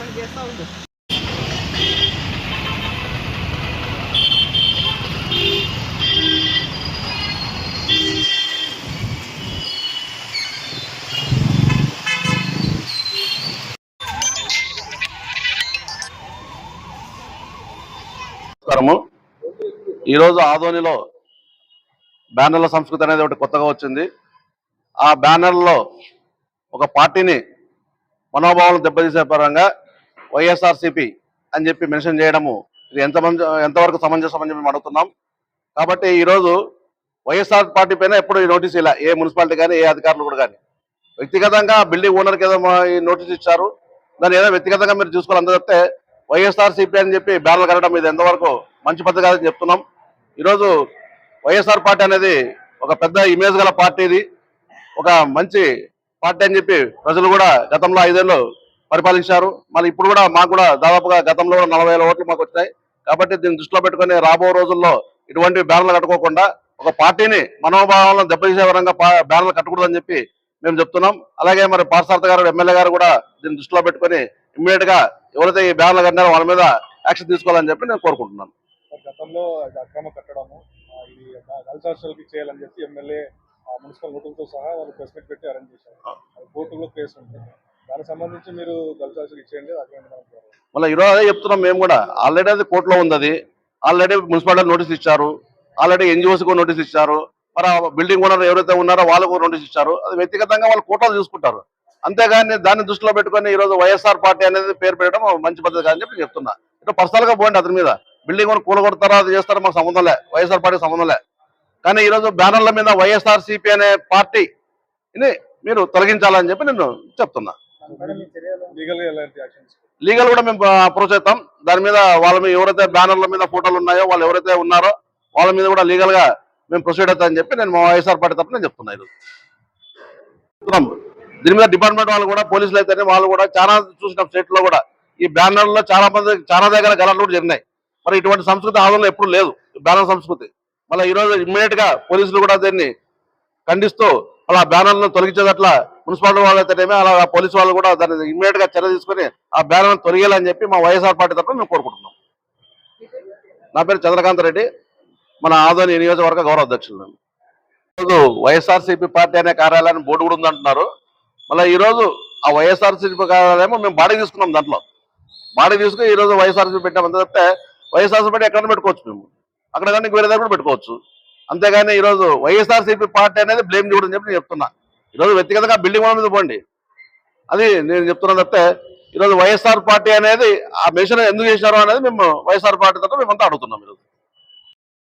మనకి ఈరోజు ఆదోనిలో బ్యానర్ల సంస్కృతి అనేది ఒకటి కొత్తగా వచ్చింది. ఆ బ్యానర్లో ఒక పార్టీని మనోభావాలను దెబ్బతీసే పరంగా వైఎస్ఆర్సిపి అని చెప్పి మెన్షన్ చేయడము ఇది ఎంత ఎంతవరకు సమంజసం అని చెప్పి మేము అడుగుతున్నాం. కాబట్టి ఈరోజు వైఎస్ఆర్ పార్టీ పైన ఎప్పుడు ఈ నోటీస్ ఇలా ఏ మున్సిపాలిటీ కానీ ఏ అధికారులు కూడా కానీ. వ్యక్తిగతంగా బిల్డింగ్ ఓనర్కి ఏదో ఈ నోటీస్ ఇచ్చారు. దాన్ని ఏదో వ్యక్తిగతంగా మీరు చూసుకోవాలి. అందరితే వైఎస్ఆర్సీపీ వైఎస్ఆర్ సిపి అని చెప్పి బ్యానర్లు కట్టడం ఇది ఎంతవరకు మంచి పద్ధతి కాదని చెప్తున్నాం. ఈరోజు వైఎస్ఆర్ పార్టీ అనేది ఒక పెద్ద ఇమేజ్ గల పార్టీ ఇది. ఒక మంచి పార్టీ అని చెప్పి ప్రజలు కూడా గతంలో ఐదేళ్ళు పరిపాలించారు. మళ్ళీ ఇప్పుడు కూడా మాకు కూడా దాదాపుగా గతంలో కూడా నలభై వేల ఓట్లు మాకు వచ్చాయి కాబట్టి దీన్ని దృష్టిలో పెట్టుకొని రాబో రోజుల్లో ఇటువంటి బ్యానర్లు కట్టుకోకుండా ఒక పార్టీని మనోభావాలను దెబ్బతీసే విధంగా బ్యానర్లు కట్టకూడదని చెప్పి మేము చెప్తున్నాం. అలాగే మరి పార్సార్థ గారు ఎమ్మెల్యే గారు కూడా దీన్ని దృష్టిలో పెట్టుకొని ఇమ్మీడియట్గా ఎవరైతే ఈ బ్యానర్లు కట్టినారో వాళ్ళ మీద యాక్షన్ తీసుకోవాలని చెప్పి నేను కోరుకుంటున్నాను. గతంలో అక్రమ కట్టడము ఇది చేయాలని చెప్పి ఎమ్మెల్యే మున్సిపల్ నోటులతో సహా వాళ్ళు ప్రెస్ మీట్ పెట్టి అరేంజ్ చేశారు. కోర్టులో కేసు దానికి సంబంధించి మీరు ఇచ్చేయండి మళ్ళీ ఈరోజు అదే చెప్తున్నాం మేము కూడా. ఆల్రెడీ అది కోర్టులో ఉంది అది ఆల్రెడీ మున్సిపాలిటీ నోటీస్ ఇచ్చారు. ఆల్రెడీ ఎన్జిఓస్ కూడా నోటీస్ ఇచ్చారు. మరి బిల్డింగ్ ఓనర్ ఎవరైతే ఉన్నారో వాళ్ళకు కూడా నోటీస్ ఇచ్చారు. అది వ్యక్తిగతంగా వాళ్ళు కోర్టులో చూసుకుంటారు. అంతేగాని దాన్ని దృష్టిలో పెట్టుకొని ఈరోజు వైఎస్ఆర్ పార్టీ అనేది పేరు పెట్టడం మంచి పద్ధతి కాదని చెప్పి చెప్తున్నా. ఇట్లా పర్సనల్గా పోండి అతని మీద. బిల్డింగ్ ఓనర్ కూలగొడతారా అది చేస్తారో మాకు సంబంధం లే. వైఎస్ఆర్ పార్టీ సంబంధం లే. కానీ ఈ రోజు బ్యానర్ల మీద వైఎస్ఆర్ సిపి అనే పార్టీ మీరు తొలగించాలని చెప్పి నేను చెప్తున్నా. లీగల్ కూడా మేము అప్రోచ్ అవుతాం దాని మీద వాళ్ళ మీద ఎవరైతే బ్యానర్ల మీద ఫోటోలు ఉన్నాయో వాళ్ళు ఎవరైతే ఉన్నారో వాళ్ళ మీద కూడా లీగల్గా మేము ప్రొసీడ్ అవుతామని చెప్పి నేను మా వైఎస్ఆర్ పార్టీ తరఫున నేను చెప్తున్నా ఈరోజు. దీని మీద డిపార్ట్మెంట్ వాళ్ళు కూడా పోలీసులు అయితేనే వాళ్ళు కూడా చాలా చూసినాం స్టేట్లో కూడా. ఈ బ్యానర్లో చాలా మంది చాలా దగ్గర గలాలు కూడా జరిగినాయి. మరి ఇటువంటి సంస్కృతి ఆందోళన ఎప్పుడు లేదు. బ్యానర్ సంస్కృతి. మళ్ళీ ఈ రోజు ఇమ్మీడియట్గా పోలీసులు కూడా దీన్ని ఖండిస్తూ అలా బ్యానర్లను తొలగించేదట్లా మున్సిపాలిటీ వాళ్ళు అయితేనేమి అలా పోలీసు వాళ్ళు కూడా దాన్ని ఇమ్మీడియట్గా చర్య తీసుకొని ఆ బ్యానర్ తొలగేయాలని చెప్పి మా వైఎస్ఆర్ పార్టీ తరఫున మేము కోరుకుంటున్నాం. నా పేరు చంద్రకాంత్ రెడ్డి. మన ఆదోని నియోజకవర్గ గౌరవ అధ్యక్షులు నేను. ఈరోజు వైఎస్ఆర్సీపీ పార్టీ అనే కార్యాలయాన్ని బోర్డు కూడా ఉందంటున్నారు. మళ్ళీ ఈ రోజు ఆ వైఎస్ఆర్సీపీ కార్యాలయం మేము బాడీ తీసుకున్నాం దాంట్లో. బాడీ తీసుకుని ఈ రోజు వైఎస్ఆర్సీపీ పెట్టామంత చెప్తే వైఎస్ఆర్సీపీ పెట్టి ఎక్కడ పెట్టుకోవచ్చు మేము. అక్కడ కానీ వేరే దగ్గర కూడా పెట్టుకోవచ్చు. అంతేగాని ఈ రోజు వైఎస్ఆర్సీపీ పార్టీ అనేది బ్లేమ్ చూడని చెప్పి నేను చెప్తున్నా. ఈరోజు వ్యక్తిగతంగా బిల్డింగ్ వాళ్ళ మీద పోండి. అది నేను చెప్తున్నా తప్పితే ఈరోజు వైఎస్ఆర్ పార్టీ అనేది ఆ మెషిన్ ఎందుకు చేశారు అనేది మేము వైఎస్ఆర్ పార్టీ తప్ప మేమంతా అడుగుతున్నాం ఈరోజు.